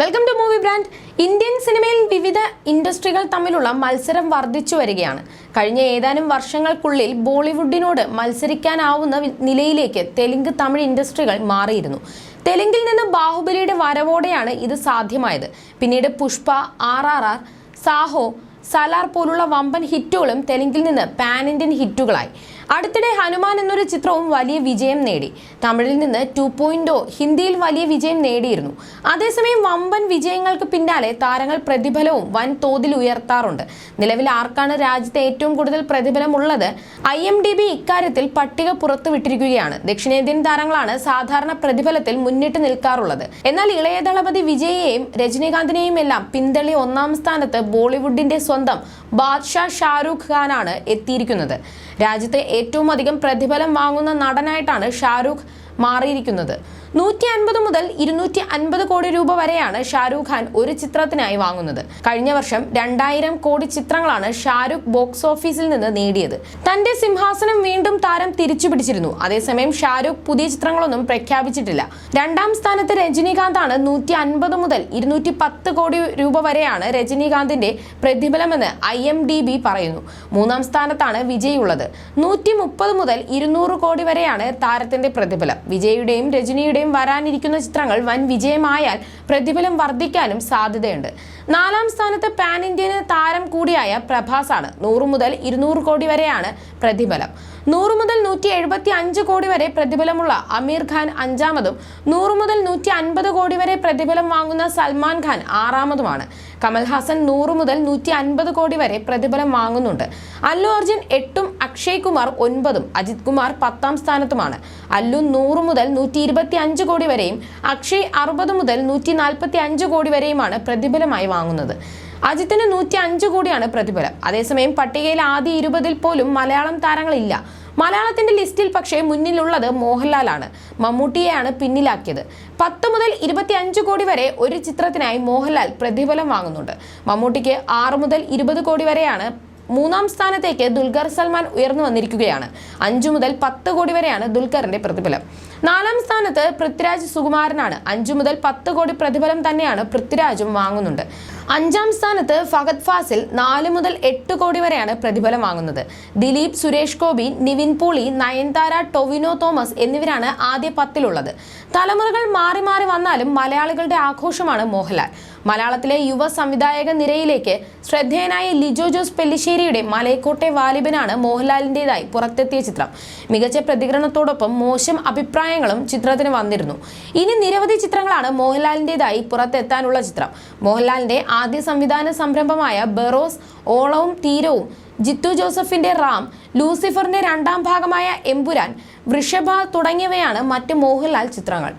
Welcome to movie brand Indian സിനിമയിൽ വിവിധ ഇൻഡസ്ട്രികൾ തമ്മിലുള്ള മത്സരം വർദ്ധിച്ചു വരികയാണ്. കഴിഞ്ഞ ഏതാനും വർഷങ്ങൾക്കുള്ളിൽ ബോളിവുഡിനോട് മത്സരിക്കാനാവുന്ന നിലയിലേക്ക് തെലുങ്ക് തമിഴ് ഇൻഡസ്ട്രികൾ മാറിയിരുന്നു. തെലുങ്കിൽ നിന്ന് ബാഹുബലിയുടെ വരവോടെയാണ് ഇത് സാധ്യമായത്. പിന്നീട് Pushpa R R R Saaho Salaar പോലുള്ള വമ്പൻ ഹിറ്റുകളും തെലുങ്കിൽ നിന്ന് പാൻ ഇന്ത്യൻ ഹിറ്റുകളായി. അടുത്തിടെ ഹനുമാൻ എന്നൊരു ചിത്രവും വലിയ വിജയം നേടി. തമിഴിൽ നിന്ന് ടു പോയിന്റ് ഹിന്ദിയിൽ വലിയ വിജയം നേടിയിരുന്നു. അതേസമയം വമ്പൻ വിജയങ്ങൾക്ക് പിന്നാലെ താരങ്ങൾ പ്രതിഫലവും വൻ തോതിൽ ഉയർത്താറുണ്ട്. നിലവിൽ ആർക്കാണ് രാജ്യത്തെ ഏറ്റവും കൂടുതൽ പ്രതിഫലമുള്ളത്? ഐ എം ഡി ബി ഇക്കാര്യത്തിൽ പട്ടിക പുറത്തുവിട്ടിരിക്കുകയാണ്. ദക്ഷിണേന്ത്യൻ താരങ്ങളാണ് സാധാരണ പ്രതിഫലത്തിൽ മുന്നിട്ട് നിൽക്കാറുള്ളത്. എന്നാൽ ഇളയ ദളപതി വിജയെയും രജനീകാന്തിനെയും എല്ലാം പിന്തള്ളി ഒന്നാം സ്ഥാനത്ത് ബോളിവുഡിന്റെ സ്വന്തം ബാദ്ഷാ ഷാരൂഖ് ഖാനാണ് എത്തിയിരിക്കുന്നത്. രാജ്യത്തെ ഏറ്റവും അധികം പ്രതിഫലം വാങ്ങുന്ന നടനായിട്ടാണ് ഷാരൂഖ് മാറിയിരിക്കുന്നത്. നൂറ്റി അൻപത് മുതൽ ഇരുന്നൂറ്റി അൻപത് കോടി രൂപ വരെയാണ് ഷാരൂഖ് ഖാൻ ഒരു ചിത്രത്തിനായി വാങ്ങുന്നത്. കഴിഞ്ഞ വർഷം രണ്ടായിരം കോടി ചിത്രങ്ങളാണ് ഷാരൂഖ് ബോക്സ് ഓഫീസിൽ നിന്ന് നേടിയത്. തന്റെ സിംഹാസനം വീണ്ടും താരം തിരിച്ചു പിടിച്ചിരുന്നു അതേസമയം ഷാരൂഖ് പുതിയ ചിത്രങ്ങളൊന്നും പ്രഖ്യാപിച്ചിട്ടില്ല. രണ്ടാം സ്ഥാനത്ത് രജനീകാന്താണ് നൂറ്റി അൻപത് മുതൽ ഇരുന്നൂറ്റി പത്ത് കോടി രൂപ വരെയാണ് രജനീകാന്തിന്റെ പ്രതിഫലമെന്ന് ഐ എം ഡി ബി പറയുന്നു. മൂന്നാം സ്ഥാനത്താണ് വിജയ് ഉള്ളത്. നൂറ്റി മുപ്പത് മുതൽ ഇരുന്നൂറ് കോടി വരെയാണ് താരത്തിന്റെ പ്രതിഫലം. വിജയുടെയും രജനിയുടെയും വരാനിരിക്കുന്ന ചിത്രങ്ങൾ വൻ വിജയമായാൽ പ്രതിഫലം വർദ്ധിക്കാനും സാധ്യതയുണ്ട്. നാലാം സ്ഥാനത്ത് പാൻ ഇന്ത്യൻ താരം കൂടിയായ പ്രഭാസാണ് നൂറ് മുതൽ ഇരുന്നൂറ് കോടി വരെയാണ് പ്രതിഫലം. നൂറ് മുതൽ നൂറ്റി എഴുപത്തി അഞ്ച് കോടി വരെ പ്രതിഫലമുള്ള അമീർ ഖാൻ അഞ്ചാമതും നൂറ് മുതൽ നൂറ്റി അൻപത് കോടി വരെ പ്രതിഫലം വാങ്ങുന്ന സൽമാൻ ഖാൻ ആറാമതുമാണ്. കമൽഹാസൻ നൂറ് മുതൽ നൂറ്റി അൻപത് കോടി വരെ പ്രതിഫലം വാങ്ങുന്നുണ്ട്. അല്ലു അർജുൻ എട്ടും അക്ഷയ് കുമാർ ഒൻപതും അജിത് കുമാർ പത്താം സ്ഥാനത്തുമാണ്. അല്ലു നൂറ് മുതൽ നൂറ്റി ഇരുപത്തി അഞ്ച് കോടി വരെയും അക്ഷയ് അറുപത് മുതൽ നൂറ്റി നാൽപ്പത്തി അഞ്ച് കോടി വരെയുമാണ് പ്രതിഫലമായി വാങ്ങുന്നത് അജിത്തിന് നൂറ്റി അഞ്ച് കോടിയാണ് പ്രതിഫലം. അതേസമയം പട്ടികയിൽ ആദ്യ ഇരുപതിൽ പോലും മലയാളം താരങ്ങളില്ല. മലയാളത്തിന്റെ ലിസ്റ്റിൽ പക്ഷേ മുന്നിലുള്ളത് മോഹൻലാലാണ്. മമ്മൂട്ടിയെയാണ് പിന്നിലാക്കിയത്. പത്ത് മുതൽ ഇരുപത്തി അഞ്ച് കോടി വരെ ഒരു ചിത്രത്തിനായി മോഹൻലാൽ പ്രതിഫലം വാങ്ങുന്നുണ്ട്. മമ്മൂട്ടിക്ക് ആറ് മുതൽ ഇരുപത് കോടി വരെയാണ് മൂന്നാം സ്ഥാനത്തേക്ക് ദുൽഖർ സൽമാൻ ഉയർന്നു വന്നിരിക്കുകയാണ്. അഞ്ചു മുതൽ പത്ത് കോടി വരെയാണ് ദുൽഖറിന്റെ പ്രതിഫലം. നാലാം സ്ഥാനത്ത് പൃഥ്വിരാജ് സുകുമാരനാണ്. അഞ്ചു മുതൽ പത്ത് കോടി പ്രതിഫലം തന്നെയാണ് പൃഥ്വിരാജും വാങ്ങുന്നുണ്ട്. അഞ്ചാം സ്ഥാനത്ത് ഫഹദ് ഫാസിൽ നാല് മുതൽ എട്ട് കോടി വരെയാണ് പ്രതിഫലം വാങ്ങുന്നത്. ദിലീപ് സുരേഷ് ഗോപി നിവിൻ പോളി നയൻതാര ടൊവിനോ തോമസ് എന്നിവരാണ് ആദ്യ പത്തിലുള്ളത്. തലമുറകൾ മാറി മാറി വന്നാലും മലയാളികളുടെ ആഘോഷമാണ് മോഹൻലാൽ. മലയാളത്തിലെ യുവ സംവിധായക നിരയിലേക്ക് ശ്രദ്ധേയനായ ലിജോ ജോസ് പെല്ലിശ്ശേരിയുടെ മലയക്കോട്ടെ വാലിബനാണ് മോഹൻലാലിന്റെതായി പുറത്തെത്തിയ ചിത്രം. മികച്ച പ്രതികരണത്തോടൊപ്പം മോശം അഭിപ്രായങ്ങളും ചിത്രത്തിന് വന്നിരുന്നു. ഇനി നിരവധി ചിത്രങ്ങളാണ് മോഹൻലാലിന്റെതായി പുറത്തെത്താനുള്ള ചിത്രം. മോഹൻലാലിന്റെ ആദ്യ സംവിധാന സംരംഭമായ ബെറോസ് ഓളവും തീരവും ജിത്തു ജോസഫിന്റെ റാം ലൂസിഫറിന്റെ രണ്ടാം ഭാഗമായ എമ്പുരാൻ വൃഷഭ തുടങ്ങിയവയാണ് മറ്റ് മോഹൻലാൽ ചിത്രങ്ങൾ.